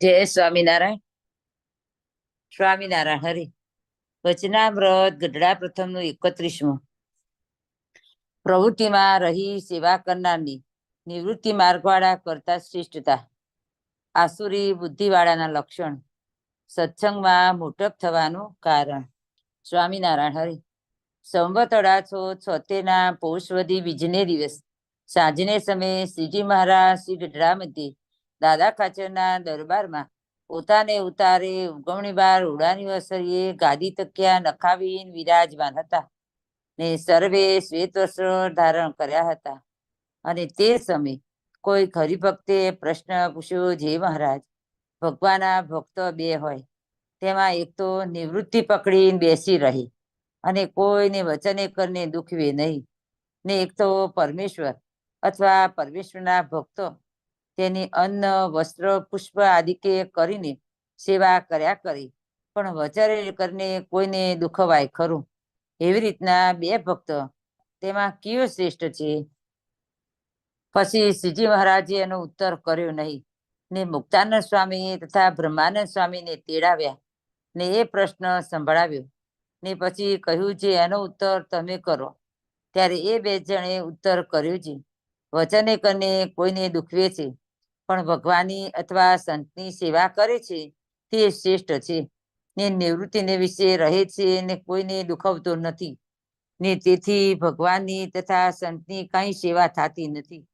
જય સ્વામિનારાયણ સ્વામિનારાયણ હરિ વચનામ્રત ગઢડા પ્રથમનું એકત્રીસમું પ્રવૃત્તિમાં રહી સેવા કરનારની નિવૃત્તિ માર્ગવાળા કરતા શ્રેષ્ઠતા આસુરી બુદ્ધિવાળાના લક્ષણ સત્સંગમાં મોટપ થવાનું કારણ સ્વામિનારાયણ હરિ સંવત અઢારસો છોતેરના પૌષવદી બીજને દિવસ સાંજને સમયે શ્રીજી મહારાજ શ્રી ગઢડા મધ્યે દાદા ખાચરના દરબારમાં પોતાને ઉતારે ઉગમણી બાર ઉડાની વસરીએ ગાદી તકિયા નખાવીને વિરાજમાન હતા ને સર્વે શ્વેત વસ્ત્રો ધારણ કર્યા હતા. અને તે સમયે કોઈ હરિભક્તે પ્રશ્ન પૂછ્યો, જે મહારાજ, ભગવાનના ભક્તો બે હોય, તેમાં એક તો નિવૃત્તિ પકડીને બેસી રહી અને કોઈને વચને કરીને દુખવે નહીં ને એક તો પરમેશ્વર અથવા પરમેશ્વરના ભક્તો તેની અન્ન, વસ્ત્ર, પુષ્પ આદિકે કરીને સેવા કર્યા કરી. પણ વચારે કરીને કોઈને દુખવાય ખરું? એવી રીતના બે ભક્ત તેમાં કયો શ્રેષ્ઠ છે? પછી શ્રીજી મહારાજે એનો ઉત્તર કર્યો નહીં. ને મુક્તાનંદ સ્વામી તથા બ્રહ્માનંદ સ્વામીને તેડાવ્યા ને એ પ્રશ્ન સંભળાવ્યો. ને પછી કહ્યું છે એનો ઉત્તર તમે કરો. ત્યારે એ બે જણે ઉત્તર કર્યો છે વચને કરીને કોઈને દુખવે છે. પણ ભગવાનની અથવા સંતની સેવા કરે છે, તે શ્રેષ્ઠ છે. ને નિવૃત્તિને વિશે રહે છે ને કોઈને દુખવતો નથી. ને તેથી ભગવાનની તથા સંતની કઈ સેવા થતી નથી.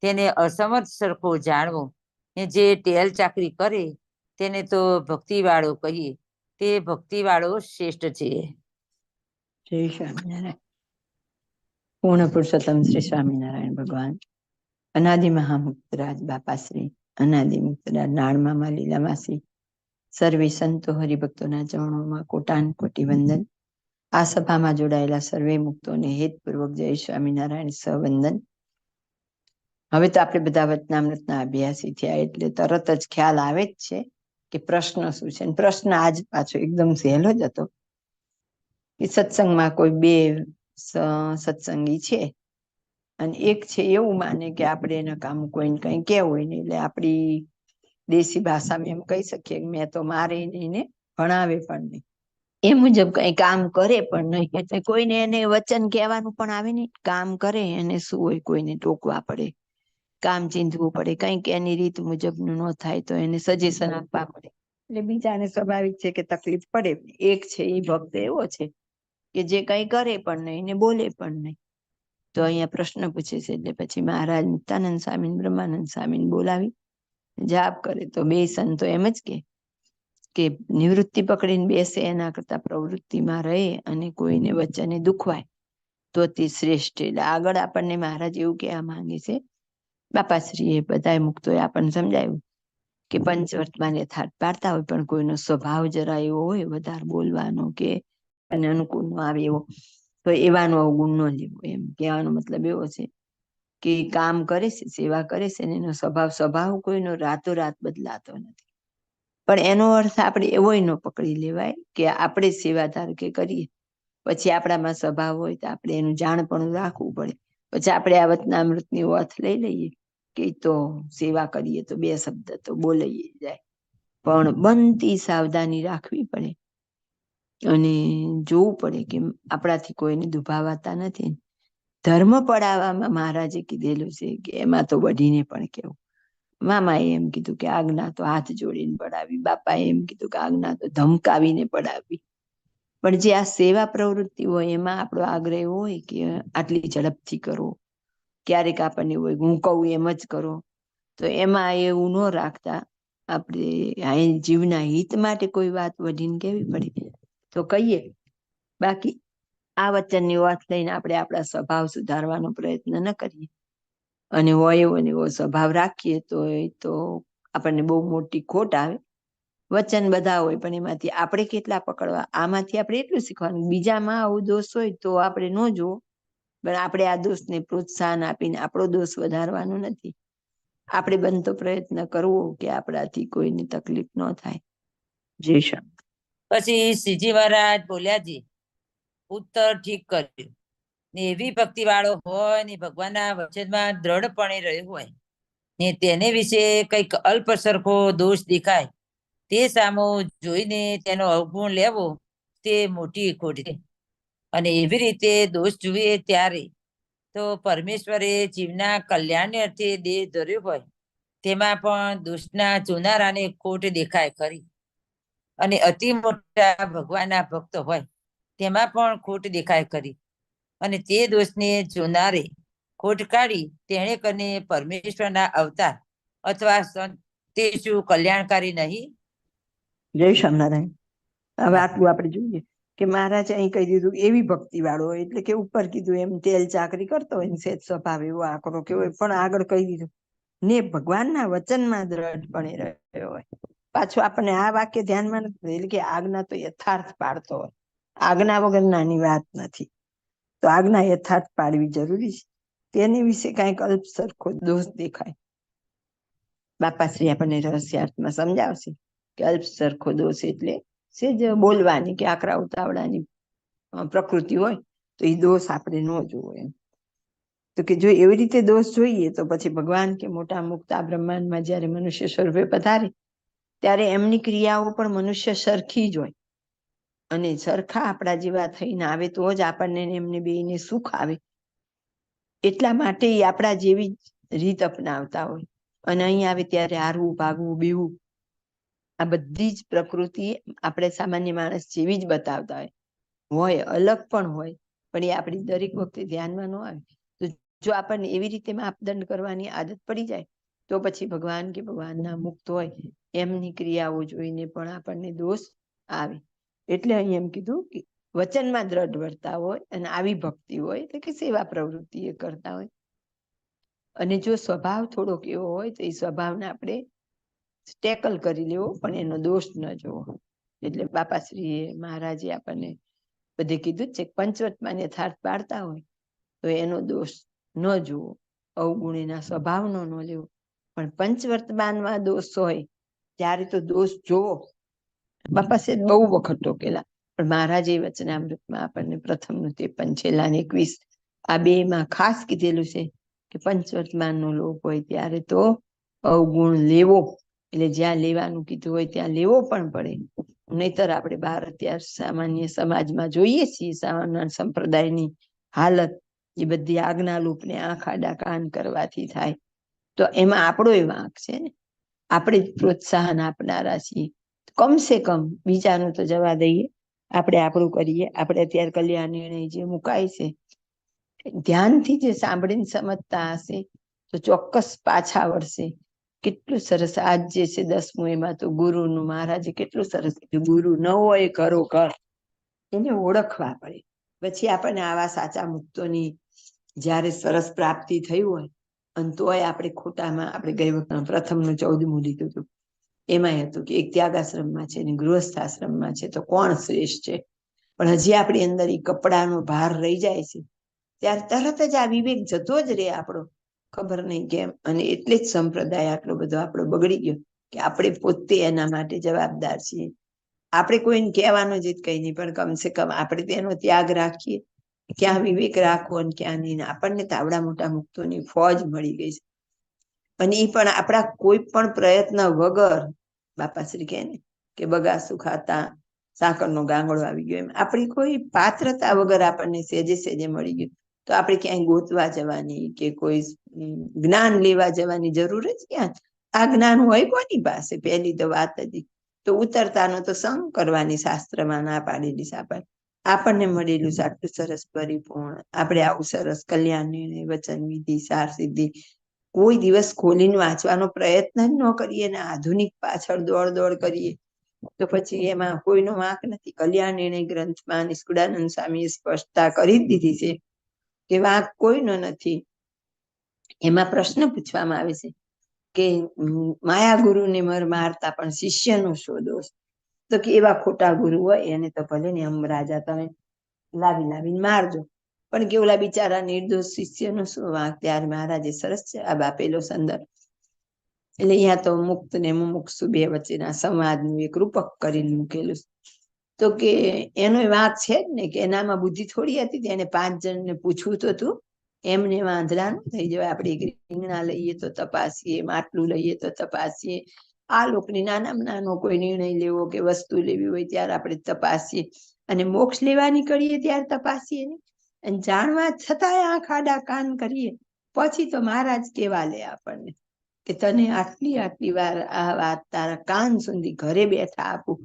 તેને અસમર્થ સરખો જાણવો. ને જે ટેલ ચાકરી કરે, તેને તો ભક્તિવાળો કહીએ. તે ભક્તિવાળો શ્રેષ્ઠ છે. જય સ્વામિનારાયણ. પૂર્ણ પુરુષોત્તમ શ્રી સ્વામિનારાયણ ભગવાન. અનાદિ મહામુક્તરાજ બાપાશ્રી, અનાદિ મુક્તરાજ નાળમામા લીલામાસી સર્વે સંતો હરિભક્તોના ચરણોમાં કોટાન કોટી વંદન. આ સભામાં જોડાયેલા સર્વે મુક્તોને હેતપૂર્વક જય સ્વામિનારાયણ સવંદન હવે તો આપણે બધા વચનામૃતના અભ્યાસી થયા એટલે તરત જ ખ્યાલ આવે જ છે કે પ્રશ્ન શું છે. પ્રશ્ન આજ પાછો એકદમ સહેલો જ હતો કે સત્સંગમાં કોઈ બે સત્સંગી છે? અને એક છે એવું માને કે આપણે એના કામ કોઈને કઈ કેવું હોય ને એટલે આપણી દેશી ભાષામાં એમ કહી શકીએ કે મેં તો મારે એને ભણાવે પણ નહીં. એ મુજબ કઈ કામ કરે પણ નહીં. એટલે કોઈને એને વચન કહેવાનું પણ આવે નહીં. કામ કરે એને શું હોય કોઈને ટોકવા પડે. કામ ચીંધવું પડે. કંઈક એની રીત મુજબનું ન થાય તો એને સજેશન આપવા પડે. એટલે બીજાને સ્વાભાવિક છે કે તકલીફ પડે. એક છે એ ભક્ત એવો છે કે જે કઈ કરે પણ નહીં ને બોલે પણ નહીં. તો અહીંયા પ્રશ્ન પૂછે છે, એટલે પછી મહારાજ નિત્યાનંદ સ્વામી બ્રહ્માનંદ સ્વામી બોલાવી. જાપ કરે તો બે સંતો એમ જ કે કે નિવૃત્તિ પકડીને બેસે, એના કરતા પ્રવૃત્તિમાં રહે અને કોઈને વચને દુખવાય. તો તે શ્રેષ્ઠ એટલે આગળ આપણને મહારાજ એવું કહેવા માંગે છે, બાપાશ્રીએ બધાએ મુક્તોએ આપણને સમજાવ્યું કે પંચવર્તમાન યથાર્થ પાડતા હોય, પણ કોઈનો સ્વભાવ જરા એવો હોય, વધારે બોલવાનો કે અને અનુકૂળ નો આવે એવો. તો એવાનો અવગુણ ન લેવો એમ. કહેવાનો મતલબ એવો છે કે કામ કરે છે, સેવા કરે છે અને એનો સ્વભાવ સ્વભાવ કોઈનો રાતોરાત બદલાતો નથી. પણ એનો અર્થ આપણે એવો ન પકડી લેવાય કે આપણે સેવા ધારો કે કરીએ. પછી આપણામાં સ્વભાવ હોય તો આપણે એનું જાણપણું રાખવું પડે. પછી આપણે આ વતનામૃતની ઓથ લઈ લઈએ કે તો સેવા કરીએ તો બે શબ્દ તો બોલાઈએ જાય. પણ બનતી સાવધાની રાખવી પડે. અને જોવું પડે કે આપણાથી કોઈને દુભાવાતા નથી. ધર્મ પડાવવામાં મહારાજે કીધેલું છે કે એમાં તો વઢીને પણ કેવું. મામાએ એમ કીધું કે આજ્ઞા તો હાથ જોડીને પડાવી, બાપાએ એમ કીધું કે આજ્ઞા તો ધમકાવીને પડાવી. પણ જે આ સેવા પ્રવૃત્તિ હોય એમાં આપણો આગ્રહ હોય કે આટલી ઝડપથી કરો, ક્યારેક આપણને હોય હું કહું એમ જ કરો, તો એમાં એવું ન રાખતા. આપણે જીવના હિત માટે કોઈ વાત વઢીને કેવી પડે? તો કહીએ, બાકી આ વચનની વાત લઈને આપણે આપણા સ્વભાવ સુધારવાનો પ્રયત્ન ન કરીએ. અને હોય એવો એવો સ્વભાવ રાખીએ તો એ તો આપણને બહુ મોટી ખોટ આવે. વચન બધા હોય, પણ એમાંથી આપણે કેટલા પકડવા? આમાંથી આપણે એટલું શીખવાનું. બીજામાં આવો દોષ હોય તો આપણે ન જોવો પણ આપણે આ દોષને પ્રોત્સાહન આપીને આપણો દોષ વધારવાનો નથી. આપણે બનતો પ્રયત્ન કરવો કે આપણાથી કોઈને તકલીફ ન થાય. જય શ્યામ પછી શ્રીજી મહારાજ બોલ્યા, જી, ઉત્તર ઠીક કર્યું. ને એવી ભક્તિ વાળો હોય ને ભગવાનના વચનમાં દ્રઢપણે રહ્યો હોય ને તેને વિશે કંઈક અલ્પ સરખો દોષ દેખાય, તે સામો જોઈને તેનો અવગુણ લેવો તે મોટી ખોટ છે. અને એવી રીતે દોષ જુએ ત્યારે તો પરમેશ્વરે જીવના કલ્યાણને અર્થે દેહ ધર્યો હોય, તેમાં પણ દોષના ચુનારાને ખોટ દેખાય ખરી. અને અતિ મોટા ભગવાનના ભક્ત હોય, તેમાં પણ ખોટ દેખાય કરી અને તે દોષને જોનારે ખોટ કાઢી તેણે કરીને પરમેશ્વરના અવતાર અથવા તે શું કલ્યાણકારી નહીં? જય સ્વામિનારાયણ. હવે આટલું આપણે જોઈએ કે મહારાજ અહીં કહી દીધું એવી ભક્તિ વાળો એટલે કે ઉપર કીધું એમ તેલ ચાકરી કરતો હોય સેજ સ્વભાવ એવો આકરો કેવો પણ આગળ કહી દીધું, ને ભગવાનના વચનમાં દ્રઢપણે રહ્યો હોય. પાછું આપણને આ વાક્ય ધ્યાનમાં નથી કે આજ્ઞા તો યથાર્થ પાડતો હોય. આજ્ઞા વગર નાની વાત નથી. તો આજ્ઞા યથાર્થ પાડવી જરૂરી છે. તેની વિશે કાંઈક અલ્પ સરખો દોષ દેખાય. બાપાશ્રી આપણને રહસ્યાર્થમાં સમજાવશે કે અલ્પ સરખો દોષ એટલે સેજ બોલવાની કે આકરા ઉતાવળાની પ્રકૃતિ હોય તો એ દોષ આપણે ન જોવો એમ. તો કે જો એવી રીતે દોષ જોઈએ તો પછી ભગવાન કે મોટા મુક્ત બ્રહ્માંડમાં જ્યારે મનુષ્ય સ્વરૂપે પધારે ત્યારે એમની ક્રિયાઓ પણ મનુષ્ય સરખી જ હોય. અને સરખા આપણા જેવા થઈને આવે તો જ આપણને એમને બેને સુખ આવે. એટલા માટે આપણા જેવી રીત અપનાવતા હોય. અને અહીં આવે ત્યારે હારવું, ભાગવું, બીવું. આ બધી જ પ્રકૃતિ આપણે સામાન્ય માણસ જેવી જ બતાવતા હોય. હોય, અલગ પણ હોય, પણ એ આપણી દરેક વખતે ધ્યાનમાં ન આવે. તો જો આપણને એવી રીતે માપદંડ કરવાની આદત પડી જાય, તો પછી ભગવાન કે ભગવાનના મુક્ત હોય. એમની ક્રિયાઓ જોઈને પણ આપણને દોષ આવે. એટલે અહીં એમ કીધું કે વચનમાં દ્રઢ હોય અને આવી ભક્તિ હોય એટલે કે સેવા પ્રવૃત્તિ એ કરતા હોય. અને જો સ્વભાવ થોડોક એવો હોય તો એ સ્વભાવને આપણે ટેકલ કરી લેવો, પણ એનો દોષ ન જોવો. એટલે બાપાશ્રીએ, મહારાજે આપણને બધે કીધું છે પંચવટમાં યથાર્થ પાડતા હોય તો એનો દોષ ન જોવો. અવગુણીના સ્વભાવનો ન લેવો. પણ પંચવર્તમાનમાં દોષ હોય ત્યારે તો દોષ જોવો. બાપાશ્રી બહુ વખત ટોકેલા પણ મહારાજે વચનામૃતમાં આપણને પ્રથમનું તે પંચેલા ને એકવીસ, આ બે માં ખાસ કીધેલું છે કે પંચવર્તમાનનો લોક હોય ત્યારે તો અવગુણ લેવો. એટલે જ્યાં લેવાનું કીધું હોય ત્યાં લેવો પણ પડે. નહીતર આપણે બહાર અત્યારે સામાન્ય સમાજમાં જોઈએ છીએ, સામાન્ય સંપ્રદાયની હાલત, એ બધી આજ્ઞા લોપને આંખ આડા કાન કરવાથી થાય. તો એમાં આપણો એ વાંક છે ને. આપણે જ પ્રોત્સાહન આપનારા છીએ. કમસે કમ બીજાનું તો જવા દઈએ. આપણે આપણું કરીએ. આપણે અત્યારે કલ્યાણ નિર્ણય જે મુકાય છે, ધ્યાનથી જે સાંભળીને સમજતા હશે, તો ચોક્કસ પાછા વળશે. કેટલું સરસ આજ જે છે દસમું, એમાં તો ગુરુનું મહારાજે કેટલું સરસ કીધું, ગુરુ ન હોય કરો, કર. એને ઓળખવા પડે. પછી આપણને આવા સાચા મુક્તોની જ્યારે સરસ પ્રાપ્તિ થઈ હોય અને તોય આપણે ખોટામાં આપણે ગઈ વખત પ્રથમનું ચૌદમું લીધું હતું. એમાં હતું કે એક ત્યાગાશ્રમમાં છે ને ગૃહસ્થ આશ્રમમાં છે તો કોણ શ્રેષ્ઠ છે? પણ હજી આપણી અંદર એ કપડાનો ભાર રહી જાય છે. ત્યારે તરત જ આ વિવેક જતો જ રહે આપણો. ખબર નહીં કેમ? અને એટલે જ સંપ્રદાય આટલો બધો આપણો બગડી ગયો કે આપણે પોતે એના માટે જવાબદાર છીએ. આપણે કોઈને કહેવાનું જ કઈ નહીં, પણ કમસે કમ આપણે તેનો ત્યાગ રાખીએ. ક્યાં વિવેક રાખવો અને ક્યાં નહીં આપણને તાવડા મોટા મુક્તોની ફોજ મળી ગઈ છે. અને એ પણ આપણા કોઈ પણ પ્રયત્ન વગર બાપાશ્રી કહે ને કે બગાસું ખાતા સાકરનો ગાંગડો આવી ગયો એમ. આપણી કોઈ પાત્રતા વગર આપણને સેજે સેજે મળી ગયું. તો આપણે ક્યાંય ગોતવા જવાની કે કોઈ જ્ઞાન લેવા જવાની જરૂર જ ક્યાં આ જ્ઞાન હોય કોની પાસે? પહેલી તો વાત જ તો ઉતરતાનો તો સંગ કરવાની શાસ્ત્રમાં ના પાડેલી છે આપણને મળેલું છે આટલું સરસ પરિપૂર્ણ. આપણે આવું સરસ કલ્યાણ નિર્ણય વચન વિધિ સાર સિદ્ધિ કોઈ દિવસ ખોલીને વાંચવાનો પ્રયત્ન જ ન કરીએ ને આધુનિક પાછળ દોડ દોડ કરીએ. તો પછી એમાં કોઈનો વાંક નથી. કલ્યાણ નિર્ણય ગ્રંથમાં નિષ્કુળાનંદ સ્વામીએ સ્પષ્ટતા કરી જ દીધી છે કે વાંક કોઈનો નથી. એમાં પ્રશ્ન પૂછવામાં આવે છે કે માયા ગુરુને મર મારતા પણ શિષ્યનો શું દોષ? તો કે એવા ખોટા ગુરુ હોય, એને તો ભલે ને અમ રાજા તમે લાવી લાવીને મારજો. પણ કે ઓલા બિચારા નિર્દોષ શિષ્યનો શું વાંક? ત્યારે મહારાજે સરસ છે આ બાપેલો સંદર્ભ. એટલે અહીંયા તો મુક્ત ને મુમુક્ષુ બે વચ્ચેના સંવાદનું એક રૂપક કરીને મૂકેલું તો કે એનો વાંક છે જ ને કે એનામાં બુદ્ધિ થોડી હતી, તેને પાંચ જણને પૂછવું તો હતું. એમને વાંધડા ન થઈ જવાય. આપણે એક રીંગણા લઈએ તો તપાસીએ, માટલું લઈએ તો તપાસીએ. આ લોકની નાનામાં નાનો કોઈ નિર્ણય લેવો કે વસ્તુ લેવી હોય ત્યારે આપણે તપાસીએ અને મોક્ષ લેવા નીકળીએ ત્યારે તપાસીએ ને. અને જાણવા છતાંય આંખ આડા કાન કરીએ, પછી તો મહારાજ કેવા લે આપણને કે તને આટલી આટલી વાર આ વાત તારા કાન સુધી ઘરે બેઠા આપું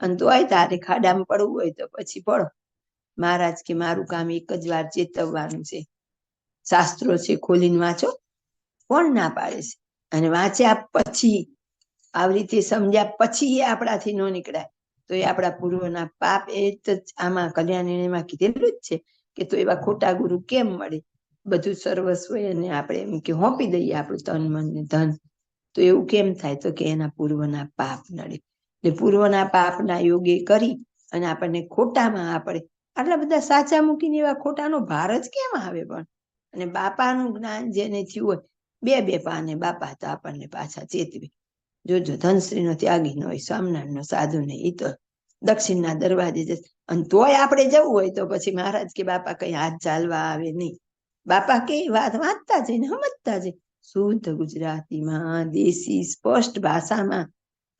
અને તોય તારે ખાડામાં પડવું હોય તો પછી પડો. મહારાજ કે મારું કામ એક જ વાર ચેતવવાનું છે. શાસ્ત્રો છે ખોલીને વાંચો. કોણ ના પાડે છે? અને વાંચ્યા પછી આવી રીતે સમજ્યા પછી એ આપણાથી ન નીકળાય તો એ આપણા પૂર્વના પાપ એ જ આમાં કલ્યાણીમાં કીધેલું જ છે કે તો એવા ખોટા ગુરુ કેમ મળે? બધું સર્વસ્વ એને આપણે એમ કે હોપી દઈએ આપણું તન, મન ને ધન. તો એવું કેમ થાય? તો કે એના પૂર્વના પાપ નડે. એટલે પૂર્વના પાપના યોગે કરી અને આપણને ખોટામાં આપણે આટલા બધા સાચા મૂકીને એવા ખોટાનો ભાર જ કેમ આવે પણ? અને બાપાનું જ્ઞાન જેને થયું હોય, બે બે પાને બાપા તો આપણને પાછા ચેતવે. જોજો ધનશ્રીનો ત્યાગી નો હોય સ્વામિનારાયણનો સાધુ ને એ તો દક્ષિણના દરવાજે જશે અને તોય આપણે જવું હોય તો પછી મહારાજ કે બાપા કઈ હાથ ચાલવા આવે નહીં. બાપા કે વાત વાંચતા જઈને સમજતા જઈ શુદ્ધ ગુજરાતીમાં દેશી સ્પષ્ટ ભાષામાં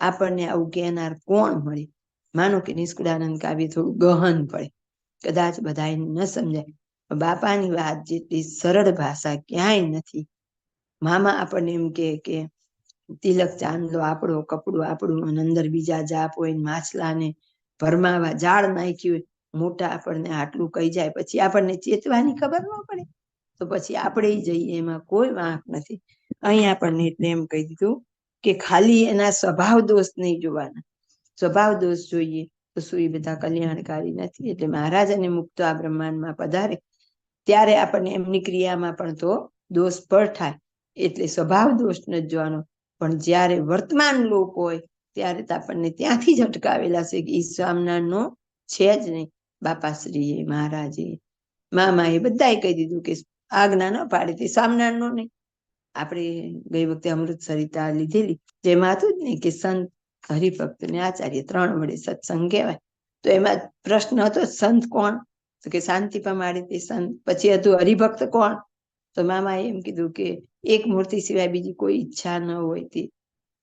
આપણને આવું કહેનાર કોણ મળે? માનો કે નિષ્કુળાનંદ કાવ્ય થોડું ગહન પડે. કદાચ બધાએ ન સમજાય. બાપાની વાત જેટલી સરળ ભાષા ક્યાંય નથી. મામા આપણને એમ કે તિલક ચાંદલો આપણો, કપડું આપણું, અને અંદર બીજા જાપ હોય માછલાને ભરમાવા જાળ નાખ્યું હોય, મોટા આપણને આટલું કહી જાય, પછી આપણને ચેતવાની ખબર ન પડે. તો પછી આપણે જઈએ, એમાં કોઈ વાંક નથી. અહીં આપણને એટલે એમ કહી દીધું કે ખાલી એના સ્વભાવ દોષ નહીં જોવાના. સ્વભાવ દોષ જોઈએ તો એ બધા કલ્યાણકારી નથી. એટલે મહારાજ અને મુક્ત આ બ્રહ્માંડમાં પધારે. ત્યારે આપણને એમની ક્રિયામાં પણ તો દોષ પર થાય. એટલે સ્વભાવ દોષ ન જોવાનો. પણ જ્યારે વર્તમાન લોક હોય, ત્યારે તો આપણને ત્યાંથી જ અટકાવેલા છે કે એ સ્વામિનારાયણનો છે જ નહીં. બાપાશ્રીએ, મહારાજે, મામાએ બધાએ કહી દીધું કે આજ્ઞા ન પાડે તે સ્વામિનારાયણનો નહીં. આપણે ગઈ વખતે અમૃત સરિતા લીધેલી, જેમાં હતું જ ને કે સંત હરિભક્ત ને આચાર્ય ત્રણ વડે સત્સંગ કહેવાય. તો એમાં પ્રશ્ન હતો, સંત કોણ? તો કે શાંતિ પમાડે તે સંત. પછી હતું હરિભક્ત કોણ? તો મામાએ એમ કીધું કે એક મૂર્તિ સિવાય બીજી કોઈ ઈચ્છા ન હોય તે.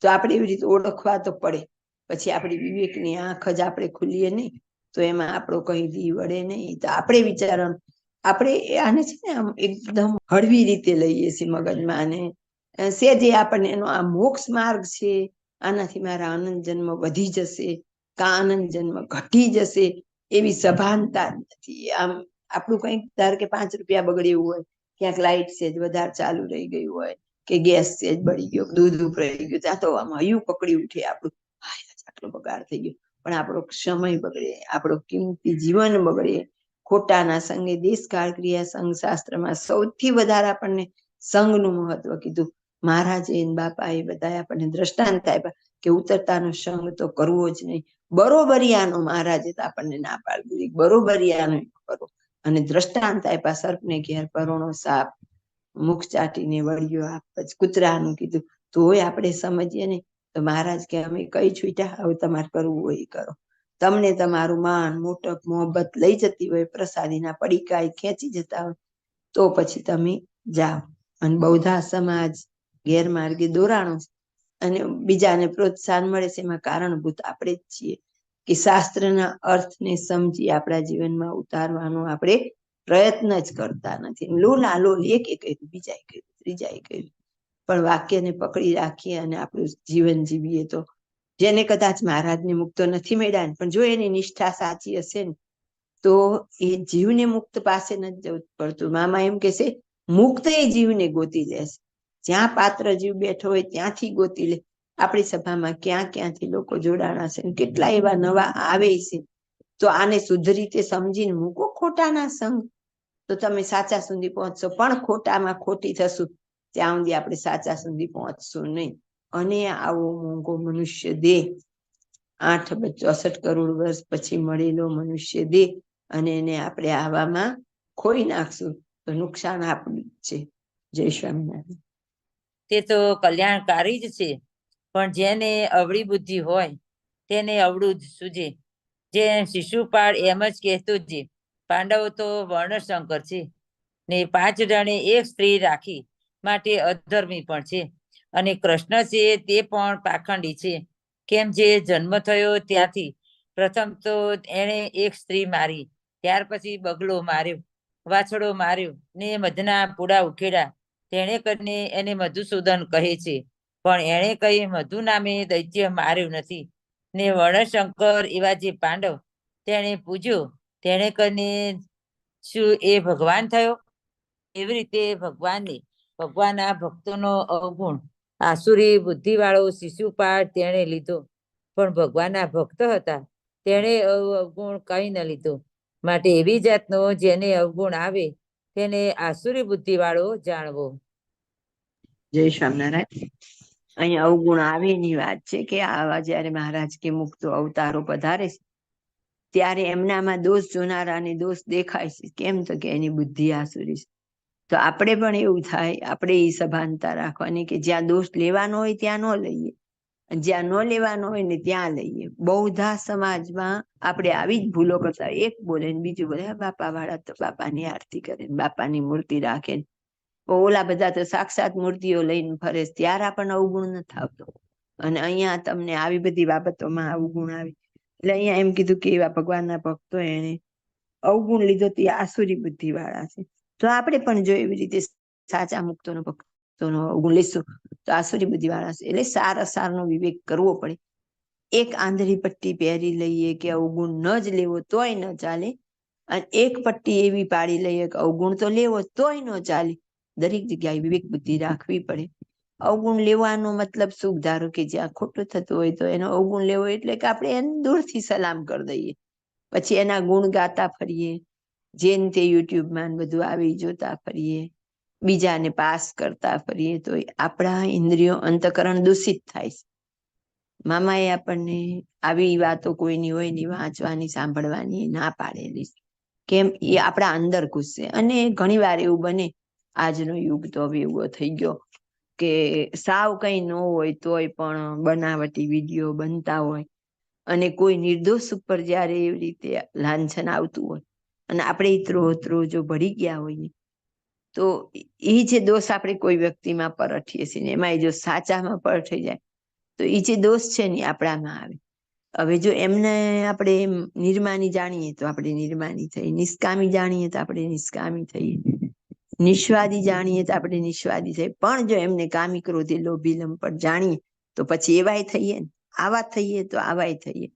તો આપણે એવી રીતે ઓળખવા તો પડે. પછી આપણી વિવેકની આંખ જ આપણે ખુલીએ નહીં, તો એમાં આપણો કઈ દી વળે નહીં. તો આપણે વિચારવાનું આપણે આને છે ને એકદમ હળવી રીતે લઈએ છીએ મગજમાં અને સેજે આપણને એનો આ મોક્ષ માર્ગ છે, આનાથી મારા આનંદ જન્મ વધી જશે, કા આનંદ જન્મ ઘટી જશે એવી સભાનતા નથી. આમ આપણું કંઈક ધાર કે પાંચ રૂપિયા બગડ્યું હોય ક્યાંક લાઈટ સેજ વધારે ચાલુ રહી ગયું હોય કે ગેસ સેજ બળી ગયો દૂધ ઉભરાઈ ગયું, ત્યાં તો આમાં હયું પકડી ઉઠે આપણું. આટલો બગાડ થઈ ગયો. પણ આપણો સમય બગડે, આપણો કિંમતી જીવન બગડે. ખોટાના સંગે દેશકાળ ક્રિયા સંઘ શાસ્ત્રમાં સૌથી વધારે આપણને સંઘનું મહત્વ કીધું. મહારાજે બાપા એ બધા આપણને દ્રષ્ટાંત આપ્યા કે ઉતરતાનો સંગ તો કરવો જ નહીં. બરોબરિયાનો મહારાજે આપણને ના પાડી દીધી. બરોબરિયાનો કરો. અને દ્રષ્ટાંત આપ્યા સર્પને ઘેર પરોણો સાપ, મુખ ચાટીને વળ્યો આપ કૂતરાનું કીધું તોય આપણે સમજીએ ને, તો મહારાજ કે અમે કઈ છૂટ્યા હવે તમારે કરવું હોય કરો. તમને તમારું માન મોટપ મોહબ્બત લઈ જતી હોય, પ્રસાદીના પડીકાઈ ખેંચી જતા હોય, તો પછી તમે જાઓ અને બૌદ્ધા સમાજ ગેરમાર્ગે દોરાણો અને બીજાને પ્રોત્સાહન મળે છે. એમાં કારણભૂત આપણે જ છીએ. કે શાસ્ત્રના અર્થને સમજી આપણા જીવનમાં ઉતારવાનો આપણે પ્રયત્ન જ કરતા નથી. લોલા લોલ, એકે કહ્યું બીજાએ કહ્યું ત્રીજાએ કહ્યું પણ વાક્યને પકડી રાખીએ અને આપણું જીવન જીવીએ તો જેને કદાચ મહારાજને મુક્ત નથી મળ્યા પણ જો એની નિષ્ઠા સાચી હશે ને, તો એ જીવને મુક્ત પાસે નથી જવું પડતું. મામા એમ કહેશે મુક્ત એ જીવને ગોતી લેશે. જ્યાં પાત્ર જીવ બેઠો હોય ત્યાંથી ગોતી લે. આપણી સભામાં ક્યાં ક્યાંથી લોકો જોડાણા છે કેટલા એવા નવા આવે છે. તો આને શુદ્ધ રીતે સમજીને મૂકો ખોટાના સંગ. તો તમે સાચા સુધી પહોંચશો, પણ ખોટામાં ખોટી થશું, ત્યાં સુધી આપણે સાચા સુધી પહોંચશું નહીં. અને આવો મોંઘો મનુષ્ય દેહ, આઠ ચોસઠ કરોડ વર્ષ પછી મળેલો મનુષ્ય દેહ અને એને આપણે આવામાં ખોઈ નાખશું, તો નુકસાન આપણું જ છે. જય સ્વામિનારાયણ. તે તો કલ્યાણકારી જ છે. પણ જેને અવળી બુદ્ધિ હોય, તેને અવળું જ સૂજે. જે શિશુપાળ એમ જ કહેતો જ પાંડવો તો વર્ણશંકર છે ને પાંચ જણે એક સ્ત્રી રાખી માટે અધર્મી પણ છે. અને કૃષ્ણ છે તે પણ પાખંડી છે. કેમ જે જન્મ થયો ત્યાંથી, પ્રથમ તો એણે એક સ્ત્રી મારી, ત્યાર પછી બગલો માર્યો, વાછડો માર્યો ને મધના પૂડા ઉખેડા. તેણે કરીને એને મધુસૂદન કહે છે. પણ એણે કઈ મધુ નામે દૈત્ય માર્યું નથી. ને વર્ણશંકર એવા જે પાંડવ તેણે પૂજ્યો તેણે કરીને શું એ ભગવાન થયો? એવી રીતે ભગવાનને, ભગવાનના ભક્તોનો અવગુણ, આસુરી બુદ્ધિવાળો શિશુપાળ તેણે લીધો. પણ ભગવાનના ભક્ત હતા, તેણે અવ- અવગુણ કઈ ન લીધો. માટે એવી જાતનો જેને અવગુણ આવે, તેને આસુરી બુદ્ધિવાળો જાણવો. જય સ્વામિનારાયણ. અહીંયા અવગુણ આવે એની વાત છે કે આવા જયારે મહારાજ કે મુક્ત અવતારો પધારે છે, ત્યારે એમનામાં દોષ જોનારાને દોષ દેખાય છે. કેમ તો કે એની બુદ્ધિ આસુરી છે. તો આપણે પણ એવું થાય, આપણે એ સભાનતા રાખવાની કે જ્યાં દોષ લેવાનો હોય ત્યાં ન લઈએ. જ્યાં ન લેવાનો હોય ને ત્યાં લઈએ. બૌદ્ધા સમાજમાં આપણે આવી જ ભૂલો કરતા એક બોલે ને બીજું બોલે બાપા વાળા તો બાપાની આરતી કરે બાપાની મૂર્તિ રાખે ને. ઓલા બધા તો સાક્ષાત મૂર્તિઓ લઈને ફરે ત્યારે આપણને અવગુણ નથી આવતો. અને અહીંયા તમને આવી બધી બાબતોમાં અવગુણ આવે. એટલે અહીંયા એમ કીધું કે એવા ભગવાનના ભક્તો એને અવગુણ લીધો તે આસુરી બુદ્ધિ વાળા છે. તો આપણે પણ જો એવી રીતે સાચા મુક્તોનો ભક્તોનો અવગુણ લેશું, તો આસુરી બુદ્ધિ વાળા છે. એટલે સાર અસારનો વિવેક કરવો પડે. એક આંધળી પટ્ટી પહેરી લઈએ કે અવગુણ ન જ લેવો તોય ન ચાલે. અને એક પટ્ટી એવી પાડી લઈએ કે અવગુણ તો લેવો તોય ન ચાલે. દરેક જગ્યાએ વિવેક બુદ્ધિ રાખવી પડે. અવગુણ લેવાનો મતલબ સુખ ધારો કે જ્યાં ખોટું થતું હોય તો એનો અવગુણ લેવો એટલે કે આપણે એને દૂરથી સલામ કરી દઈએ. પછી એના ગુણ ગાતા ફરીએ. જેન તે યુટ્યુબમાં બધું આવી જોતા ફરીએ. બીજાને પાસ કરતા ફરીએ તો આપણા ઇન્દ્રિયો અંતકરણ દૂષિત થાય છે. મામાએ આપણને આવી વાતો કોઈની હોયની વાંચવાની, સાંભળવાની ના પાડેલી. કેમ? એ આપણા અંદર ઘૂસશે અને ઘણી વાર એવું બને આજનો યુગ તો હવે એવો થઈ ગયો કે સાવ કઈ ન હોય તોય પણ બનાવટી વીડિયો બનતા હોય. અને કોઈ નિર્દોષ ઉપર જ્યારે એવી રીતે લાંછન આવતું હોય અને આપણે ત્રોહ ત્રોહ જો ભળી ગયા હોઈએ, તો એ જે દોષ આપણે કોઈ વ્યક્તિમાં પરઠીએ છીએ ને એમાં જો સાચામાં પરઠી જાય, તો એ જે દોષ છે ને આપણામાં આવે. હવે જો એમને આપણે નિર્માની જાણીએ તો આપણે નિર્માની થઈ, નિષ્કામી જાણીએ તો આપણે નિષ્કામી થઈએ. નિસ્વાદી જાણીએ તો આપણે નિસ્વાદી થઈએ. પણ જો એમને કામી ક્રોધી લોભી લંપટ જાણીએ, તો પછી એવાય થઈએ ને. આવા થઈએ તો આવાય થઈએ.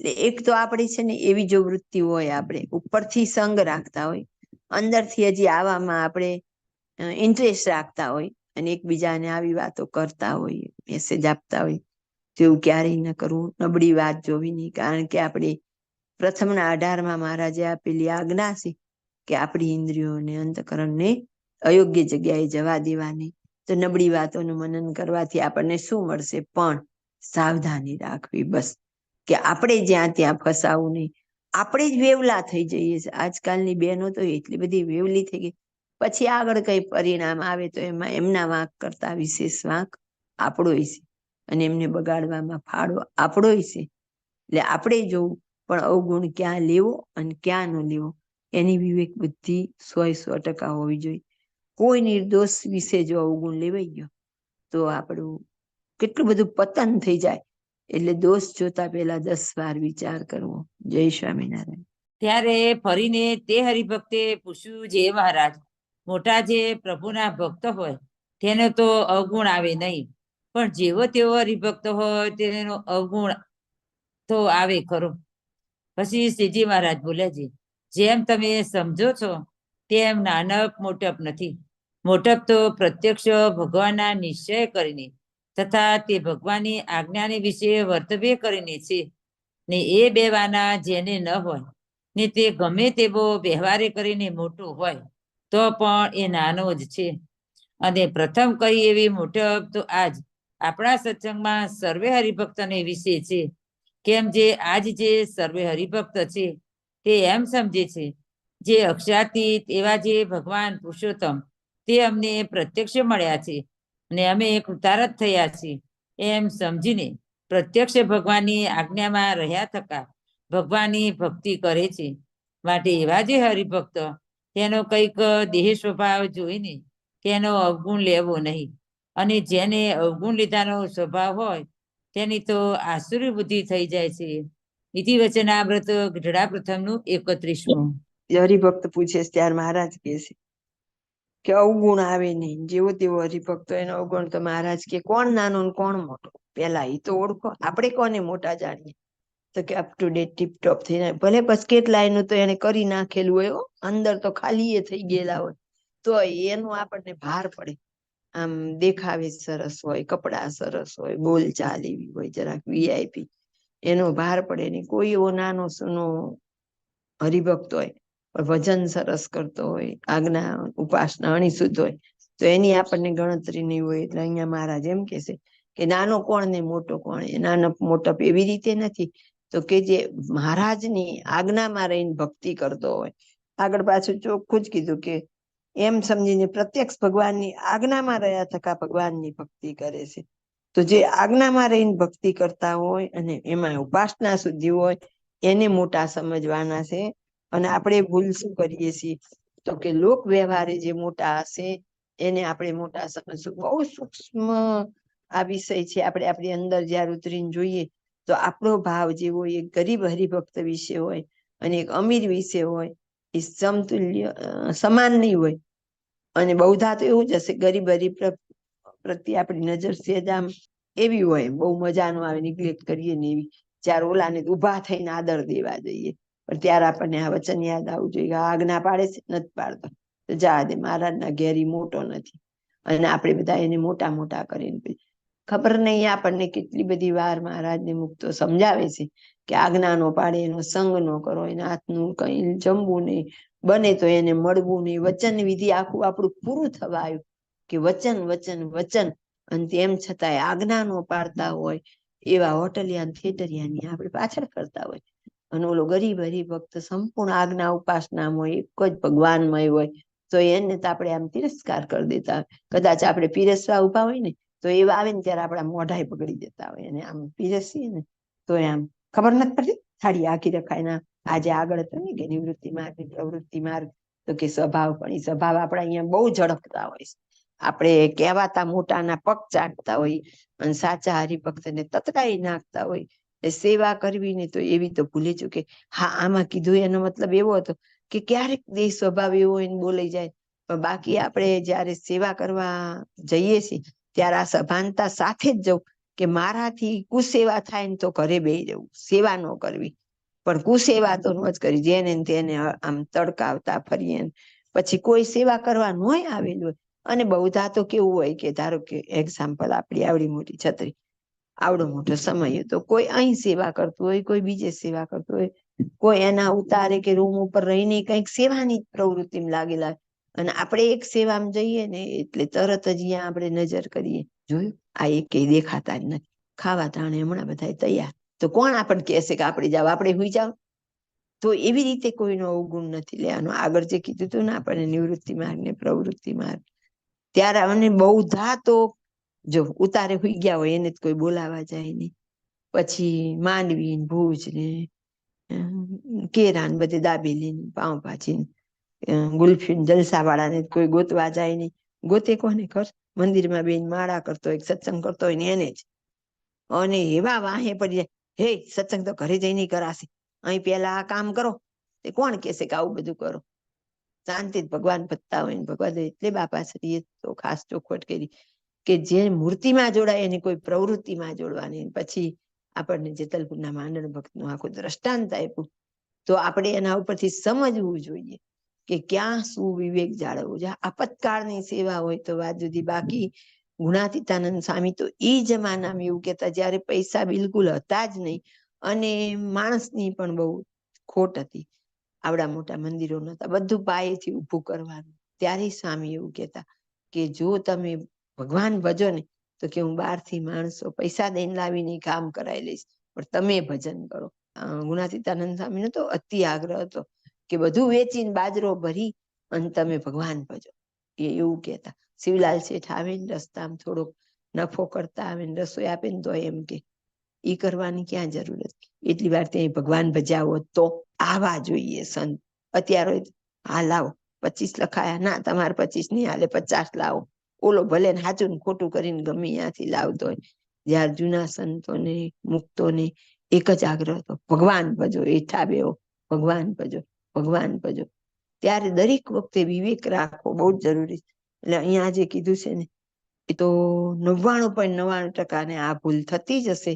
એટલે એક તો આપણે છે ને એવી જો વૃત્તિ હોય આપણે, ઉપરથી સંગ રાખતા હોય, અંદરથી હજી આવામાં આપણે ઇન્ટરેસ્ટ રાખતા હોય અને એકબીજાને આવી વાતો કરતા હોય મેસેજ આપતા હોય તેવું ક્યારેય ન કરવું. નબળી વાત જોવી નહીં. કારણ કે આપણે પ્રથમના અઢારમાં મહારાજે આપેલી આજ્ઞા છે કે આપણી ઇન્દ્રિયોને અંતકરણને અયોગ્ય જગ્યાએ જવા દેવાની. તો નબળી વાતોનું મનન કરવાથી આપણને શું મળશે? પણ સાવધાની રાખવી બસ. કે આપણે જ્યાં ત્યાં ફસાવું નહીં. આપણે જ વેવલા થઈ જઈએ છીએ. આજકાલની બહેનો તો એટલી બધી વેવલી થઈ ગઈ. પછી આગળ કઈ પરિણામ આવે તો એમાં એમના વાંક કરતા વિશેષ વાંક આપણો છે. અને એમને બગાડવામાં ફાળો આપણોય છે. એટલે આપણે જોવું. પણ અવગુણ ક્યાં લેવો અને ક્યાં ન લેવો? એની વિવેક બુદ્ધિ સો સો ટકા હોવી જોઈએ. કોઈ નિર્દોષ વિશે જો અવગુણ લેવાઈ ગયો, તો આપણું કેટલું બધું પતન થઈ જાય. એટલે દોષ જોતા પહેલા દસ વાર વિચાર કરવો. જય સ્વામિનારાયણ. ત્યારે ફરીને તે હરિભક્તે પૂછ્યું, જે મહારાજ, મોટા જે પ્રભુના ભક્ત હોય, તેનો તો અવગુણ આવે નહીં. પણ જેવો તેવો હરિભક્ત હોય, તેનો અવગુણ તો આવે ખરો. પછી શ્રીજી મહારાજ બોલ્યા છે જેમ તમે સમજો છો, તેમ નાનક મોટપ નથી. મોટપ તો પ્રત્યક્ષ ભગવાનના નિશ્ચય કરીને તથા તે ભગવાનની આજ્ઞાને વિશે વર્તવ્ય કરીને છે. ને એ બેવાના જેને ન હોય, ને તે ગમે તેવો વ્યવહારે કરીને મોટો હોય, તો પણ એ નાનો જ છે. અને પ્રથમ કઈ એવી મોટપ તો આજ આપણા સત્સંગમાં સર્વે હરિભક્તને વિશે છે. કેમ જે આજ જે સર્વે હરિભક્ત છે તે એમ સમજે છે, જે અક્ષાતીત એવા જે ભગવાન પુરુષોત્તમ, તે અમને પ્રત્યક્ષ મળ્યા છે અને અમે કૃતારત થયા છીએ. એમ સમજીને પ્રત્યક્ષ ભગવાનની આજ્ઞામાં રહ્યા થકા ભગવાનની ભક્તિ કરે છે. માટે એવા જે હરિભક્ત, તેનો કંઈક દેહ સ્વભાવ જોઈને તેનો અવગુણ લેવો નહીં. અને જેને અવગુણ લીધાનો સ્વભાવ હોય, તેની તો આસુરી બુદ્ધિ થઈ જાય છે. ઇતિ વચનાવ્રત ગઢડા પ્રથમનું એકત્રીસમું હરિભક્ત પૂછે ત્યારે મહારાજ કે છે કે અવગુણ આવે નહીં જેવો તેવો હરિભક્ત એનો અવગુણ તો મહારાજ કે કોણ નાનો ને કોણ મોટો પેલા એ તો ઓળખો આપણે કોને મોટા જાણીએ? તો કે up to date tip top થઈને ભલે પછી કેટલા એનું તો એને કરી નાખેલું હોય. અંદર તો ખાલી એ થઈ ગયેલા હોય। તો એનું આપણને ભાર પડે। આમ દેખાવે સરસ હોય, કપડા સરસ હોય, બોલચાલ એવી હોય, જરાક વીઆઈપી એનો ભાર પડે નહીં કોઈ એવો નાનો સૂનો હરિભક્ત હોય ભજન સરસ કરતો હોય, આજ્ઞા ઉપાસના અણીશુદ્ધ હોય, તો એની આપણને ગણતરી નહીં હોય. એટલે અહીંયા મહારાજ એમ કે છે કે નાનો કોણ ને મોટો કોણ? એ નાનો મોટો એવી રીતે નથી. તો કે જે મહારાજની આજ્ઞામાં રહીને ભક્તિ કરતો હોય. આગળ પાછું ચોખ્ખું જ કીધું કે એમ સમજીને પ્રત્યક્ષ ભગવાનની આજ્ઞામાં રહ્યા થકા ભગવાનની ભક્તિ કરે છે. તો જે આજ્ઞામાં રહીને ભક્તિ કરતા હોય અને એમાં ઉપાસના સુધી હોય, એને મોટા સમજવાના છે. અને આપણે ભૂલ શું કરીએ છીએ? તો કે લોક વ્યવહારે જે મોટા હશે, એને આપણે મોટા સમજશું. બહુ સૂક્ષ્મ આ વિષય છે. આપણે આપણી અંદર જ્યારે ઉતરીને જોઈએ, તો આપણો ભાવ જે હોય એ ગરીબ હરિભક્ત વિશે હોય અને એક અમીર વિશે હોય, એ સમતુલ્ય સમાન નહીં હોય. અને બહુધા તો એવું જ હશે, ગરીબ હરિ પ્રત્યે આપણી નજર સેજ આમ એવી હોય, બહુ મજાનું આવે નિગ્લેક્ટ કરીએ ને એવી. જ્યારે ઓલાને ઊભા થઈને આદર દેવા જઈએ. પણ ત્યારે આપણને આ વચન યાદ આવવું જોઈએ આજ્ઞા પાડે છે, નથી પાડતો. જા દે મહારાજના ઘેરી મોટો નથી. અને આપણે બધા એને મોટા મોટા કરીને ખબર નહીં આપણને કેટલી બધી વાર મહારાજને મુક્તો સમજાવે છે કે આજ્ઞા નો પાડે, એનો સંગ નો કરો, એના હાથનું કઈ જમવું નહીં. બને તો એને મળવું નહીં. વચન વિધિ આખું આપણું પૂરું થવા આવ્યું. કે વચન વચન વચન. અને તેમ છતાંય આજ્ઞા નો પાડતા હોય એવા હોટલિયા થિયેટરિયાની આપણે પાછળ કરતા હોય. અને ઓલો ગરીબ હરિભક્ત સંપૂર્ણ આજ્ઞા ઉપાસનામાં એક જ ભગવાનમય હોય, તો એને તો આપણે આમ તિરસ્કાર કરી દેતા કદાચ આપણે પીરસવા ઊભા હોય ને, તો એવા આવે ને ત્યારે આપણા મોઢાય પકડી દેતા હોય અને આમ પીરસીએ ને, તો આમ ખબર નથી પડતી? થાળી આખી રખાય ના આજે આગળ હતો ને કે નિવૃત્તિ માર્ગ, પ્રવૃત્તિ માર્ગ. તો કે સ્વભાવ પણ, એ સ્વભાવ આપણા અહીંયા બહુ ઝડપતા હોય છે. આપણે કહેવાતા મોટાના પગ ચાટતા હોય અને સાચા હરિભક્તને તતકાઈ નાખતા હોય સેવા કરવી ને તો એવી તો ભૂલી ચૂકે હા, આમાં કીધું એનો મતલબ એવો હતો કે ક્યારેક દેહ સ્વભાવ એવો એને બોલાઈ જાય. પણ બાકી આપણે જયારે સેવા કરવા જઈએ છીએ, ત્યારે આ સભાનતા સાથે જ જવું કે મારાથી કુસેવા થાય ને તો ઘરે બેહી જવું સેવા ન કરવી. પણ કુસેવા તો ન જ કરી, જેને તેને આમ તડકાવતા ફરીએ પછી કોઈ સેવા કરવા નોય આવેલું હોય અને બહુધા તો કેવું હોય કે ધારો કે એક્ઝામ્પલ આપણી આવડી મોટી છત્રી, આવડો મોટો સમય તો કોઈ અહીં સેવા કરતું હોય, કોઈ બીજે સેવા કરતું હોય, કોઈ એના ઉતારે કે રૂમ ઉપર રહીને કંઈક સેવાની પ્રવૃત્તિમાં લાગેલા અને આપણે એક સેવામાં જઈએ ને એટલે તરત જ અહીંયા આપણે નજર કરીએ, જોયું? આ એક કઈ દેખાતા જ નથી. ખાવા તાણે હમણાં બધા તૈયાર. તો કોણ આપણને કહેશે કે આપણે જાવ આપણે હુઈ જાવ તો એવી રીતે કોઈનો અવગુણ નથી લેવાનો. આગળ જે કીધું હતું ને આપણને નિવૃત્તિ માર્ગ ને પ્રવૃત્તિ માર્ગ ત્યારે અને બહુધા તો જો ઉતારે હોઈ ગયા હોય એને કોઈ બોલાવા જાય નહીં. પછી માંડવી ને ભુજ ને કેરા ને બધે દાબેલી ને પાઉંભાજી ને ગુલ્ફી ને જલસા વાળાને કોઈ ગોતવા જાય નહીં. ગોતે કોને ખર? મંદિરમાં બેન માળા કરતો હોય સત્સંગ કરતો હોય ને એને જ. અને એવા વાહે પડી જાય. હે, સત્સંગ તો ઘરે જઈને કરાશે. અહીં પેલા આ કામ કરો. તે કોણ કેસે કે આવું બધું કરો? શાંતિ ભગવાન ભત્તા હોય ભગવાન એટલે બાપા શ્રીએ તો ખાસ ચોખવટ કરી કે જે મૂર્તિમાં જોડાય એની કોઈ પ્રવૃત્તિમાં જોડવાની પછી આપણને જેતલપુરના માંડણ ભક્તનું આખું દ્રષ્ટાંત આપ્યું. તો આપણે એના ઉપરથી સમજવું જોઈએ કે ક્યાં શું વિવેક જાળવવો છે. આપતકાળની સેવા હોય તો વાત જુદી. બાકી ગુણાતીતાનંદ સ્વામી તો એ જમાનામાં એવું કહેતા, જ્યારે પૈસા બિલકુલ હતા જ નહીં અને માણસની પણ બહુ ખોટ હતી. આવડા મોટા મંદિરો નતા બધું પાયેથી ઊભું કરવાનું. ત્યારે સ્વામી એવું કહેતા કે જો તમે ભગવાન ભજો ને, તો કે હું બહારથી માણસો પૈસા દઈને લાવીને કામ કરાવી લઈશ. પણ તમે ભજન કરો. ગુણાતીતાનંદ સ્વામીનો તો અતિ આગ્રહ હતો કે બધું વેચીને બાજરો ભરી અને તમે ભગવાન ભજો. એ એવું કહેતા. શિવલાલ શેઠ આવે ને રસ્તામાં થોડોક નફો કરતા આવે ને રસોઈ આપે ને તો એમ કે ઈ કરવાની ક્યાં જરૂરત? એટલી વાર ત્યાં ભગવાન ભજાવો તો આવા જોઈએ સંત. અત્યારે હા, લાવો, પચીસ લખાયા. ના, તમારે પચીસ નહીં, હાલે પચાસ લાવો. ઓલો ભલે સાચું ખોટું કરીને ગમે ત્યાંથી લાવતો હોય. જ્યારે જૂના સંતોને, મુક્તોને એક જ આગ્રહ હતો. ભગવાન ભજો એઠા બેવો ભગવાન ભજો ભગવાન ભજો. ત્યારે દરેક વખતે વિવેક રાખવો બહુ જ જરૂરી એટલે અહીંયા જે કીધું છે ને, એ તો નવ્વાણું પોઈન્ટ નવ્વાણું ટકા ને આ ભૂલ થતી જ હશે.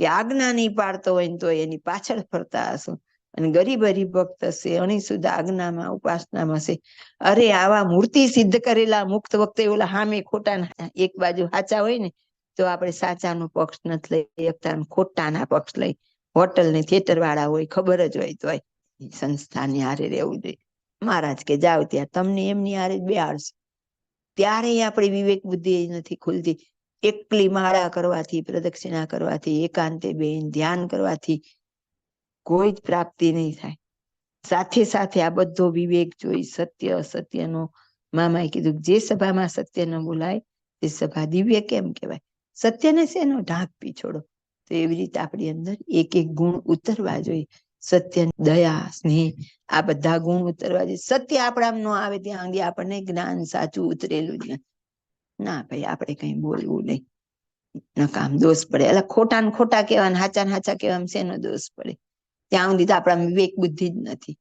કે આજ્ઞા નહીં પાડતો હોય તો એની પાછળ ફરતા હશો. અને ગરીબ હરિભક્ત હશે અણી સુધા આજ્ઞામાં, ઉપાસનામાં હશે અરે, આવા મૂર્તિ સિદ્ધ કરેલા મુક્ત વખતે ઓલા હામે ખોટા એક બાજુ સાચા હોય ને, તો આપણે સાચાનો પક્ષ નથી લઈ શકતા ખોટાના પક્ષ લઈ હોટલ ને થિયેટર વાળા હોય, ખબર જ હોય તોય સંસ્થાની હારે રહેવું જોઈએ. મહારાજ કે જાઓ ત્યાં, તમને એમની હારે જ બેહાડશે. ત્યારે આપણે વિવેક બુદ્ધિ નથી ખુલતી. એકલી માળા કરવાથી, પ્રદક્ષિણા કરવાથી, એકાંતે બેન ધ્યાન કરવાથી કોઈ જ પ્રાપ્તિ નહીં થાય. સાથે સાથે આ બધો વિવેક જોઈ સત્ય અસત્યનો મામાએ કીધું જે સભામાં સત્ય ન બોલાય, તે સભા દિવ્ય કેમ કહેવાય? સત્યને શેનો ઢાંક પીછોડો? તો એવી રીતે આપણી અંદર એક એક ગુણ ઉતરવા જોઈએ. સત્ય, દયા, સ્નેહ, આ બધા ગુણ ઉતરવા જોઈએ. સત્ય આપણામાં ન આવે ત્યાં અંગે આપણને જ્ઞાન સાચું ઉતરેલું જ નથી. ના ભાઈ, આપણે કઈ બોલવું નહીં. નકામ દોષ પડે. એટલે ખોટા ને ખોટા કહેવાય હાચા ને હાચા કહેવાય શેનો દોષ પડે? ત્યાં સુધી તો આપણા વિવેક બુદ્ધિ જ નથી.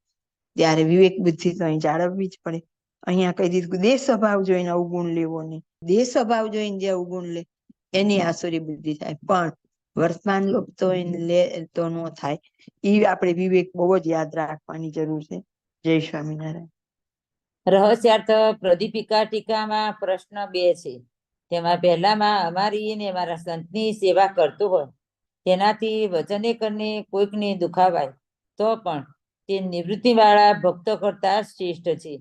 ત્યારે વિવેક બુદ્ધિ તો અહીં જાળવવી જ પડે. અહીંયા કહી દીધું દેહ સ્વભાવ જોઈને અવગુણ લેવો નહીં. દેહ સ્વભાવ જોઈને જે અવગુણ લે, એની આસુરી બુદ્ધિ થાય. પણ વર્તમાન લોક તો એને લે તો ન થાય. એ આપણે વિવેક બહુ જ યાદ રાખવાની જરૂર છે. જય સ્વામિનારાયણ. રહસ્યાર્થ પ્રદીપિકા ટીકામાં પ્રશ્ન બે છે. તેમાં પહેલામાં અમારી ને અમારા સંતની સેવા કરતું હોય, તેનાથી વચને કરીને કોઈકને દુખાવાય, તો પણ તે નિવૃત્તિ વાળા ભક્તો કરતા શ્રેષ્ઠ છે.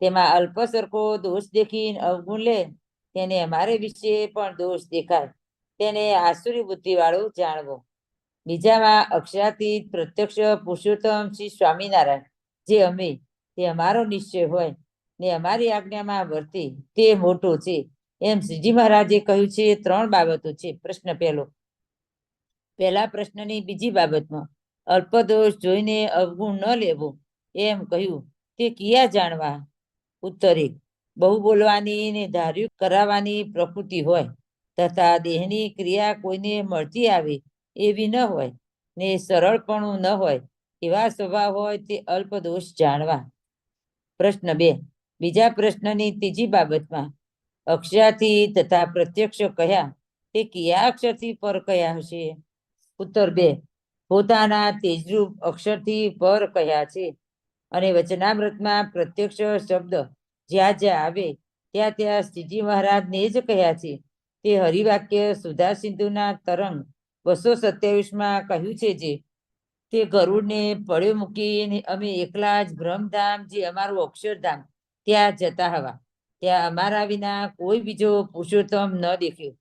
તેમાં અલ્પ સરખો દોષ દેખીને અવગુણ લે, તેને અમારે વિશે પણ દોષ દેખાય, તેને આસુરી બુદ્ધિ વાળું જાણવો. બીજામાં અક્ષરાતીત પ્રત્યક્ષ પુરુષોત્તમ શ્રી સ્વામિનારાયણ, જે અમે તે અમારો નિશ્ચય હોય ને અમારી આજ્ઞામાં વર્તી તે મોટો છે. એમ શ્રીજી મહારાજે કહ્યું છે, ત્રણ બાબતો છે. પ્રશ્ન પહેલો, પહેલા પ્રશ્નની બીજી બાબતમાં, અલ્પદોષ જોઈને અવગુણ ન લેવો. એમ કહ્યું, તે કિયા જાણવા? ઉત્તરે, બહુ બોલવાની ને ધાર્યું કરાવવાની પ્રકૃતિ હોય, તથા દેહની ક્રિયા કોઈને મળતી આવે એવી ન હોય ને સરળપણું ન હોય એવા સ્વભાવ હોય તે અલ્પદોષ જાણવા. પ્રશ્ન બે. બીજા પ્રશ્નની ત્રીજી બાબતમાં અક્ષરથી તથા પ્રત્યક્ષ કયા તે કયા અક્ષરથી પર કયા હશે? ઉત્તર બે. પોતાના તેજરૂપ અક્ષરથી પર કયા છે? અને વચનામૃતમાં પ્રત્યક્ષ શબ્દ જ્યાં જ્યાં આવે, ત્યાં ત્યાં શ્રીજી મહારાજને જ કહ્યા છે? તે હરિવાક્ય સુધા સિંધુના તરંગ બસો સત્યાવીસમાં કહ્યું છે જે તે ગરુડને પડ્યો મૂકીને અમે એકલા જ બ્રહ્મધામ જે અમારું અક્ષરધામ ત્યાં જતા હવા. ત્યાં અમારા વિના કોઈ બીજો પુરુષોત્તમ ન દેખ્યો.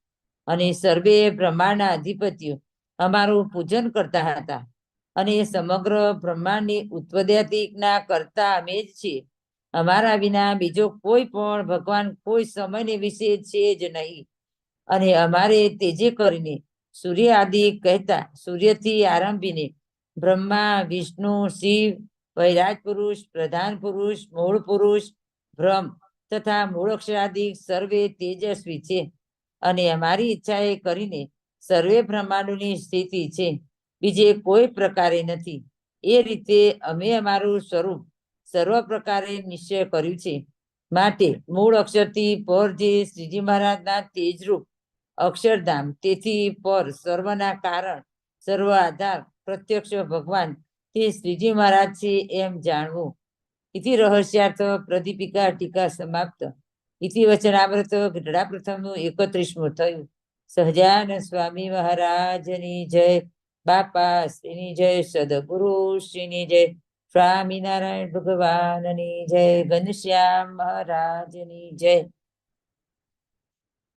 અને સર્વે બ્રહ્માંડના અધિપતિઓ અમારું પૂજન કરતા હતા. અને સમગ્ર બ્રહ્માંડની ઉત્પત્તિના કરતા અમે જ છીએ. અમારા વિના બીજો કોઈ પણ ભગવાન કોઈ સમયને વિશે છે જ નહીં. અને અમારે તેજે કરીને સૂર્ય આદિ કહેતા સૂર્યથી આરંભીને બ્રહ્મા, વિષ્ણુ, શિવ વૈરાજ પુરુષ, પ્રધાન પુરુષ, મૂળ પુરુષ, બ્રહ્મ તથા મૂળ અક્ષરાધિક સર્વે તેજસ્વી છે. અને અમારી ઈચ્છાએ કરીને સર્વે બ્રહ્માંડની સ્થિતિ છે. બીજે કોઈ પ્રકારે નથી. એ રીતે અમે અમારું સ્વરૂપ સર્વ પ્રકારે નિશ્ચય કર્યું છે. માટે મૂળ અક્ષરથી પર જે શ્રીજી મહારાજના તેજરૂપ અક્ષરધામ તેથી પર સર્વના કારણ, સર્વ આધાર પ્રત્યક્ષ ભગવાન. તે શ્રીજી મહારાજ છે એમ જાણવું. ઇતિ રહસ્યાર્થ પ્રદીપિકા ટીકા સમાપ્ત. ઇતિ વચનામૃત ગઢડા પ્રથમનું એકત્રીસમું થયું. સહજાન સ્વામી મહારાજની જય. બાપા શ્રીની જય. સદગુરુ શ્રીની જય. સ્વામિનારાયણ ભગવાનની જય. ઘનશ્યામ મહારાજની જય.